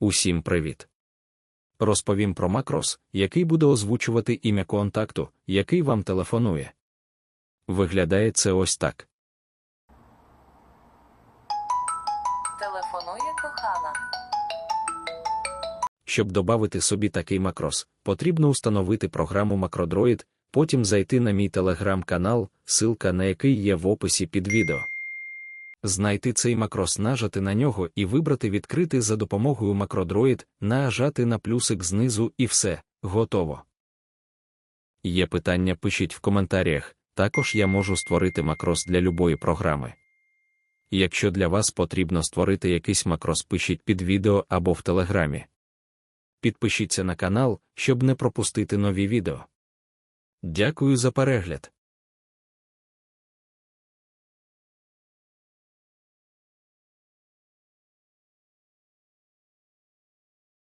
Усім привіт! Розповім про макрос, який буде озвучувати ім'я контакту, який вам телефонує. Виглядає це ось так. Телефонує кохана. Щоб додати собі такий макрос, потрібно установити програму Макродроїд, потім зайти на мій телеграм-канал, ссылка на який є в описі під відео. Знайти цей макрос, нажати на нього і вибрати відкрити за допомогою Макродроїд, нажати на плюсик знизу і все, готово. Є питання пишіть в коментарях, також я можу створити макрос для любої програми. Якщо для вас потрібно створити якийсь макрос, пишіть під відео або в телеграмі. Підпишіться на канал, щоб не пропустити нові відео. Дякую за перегляд.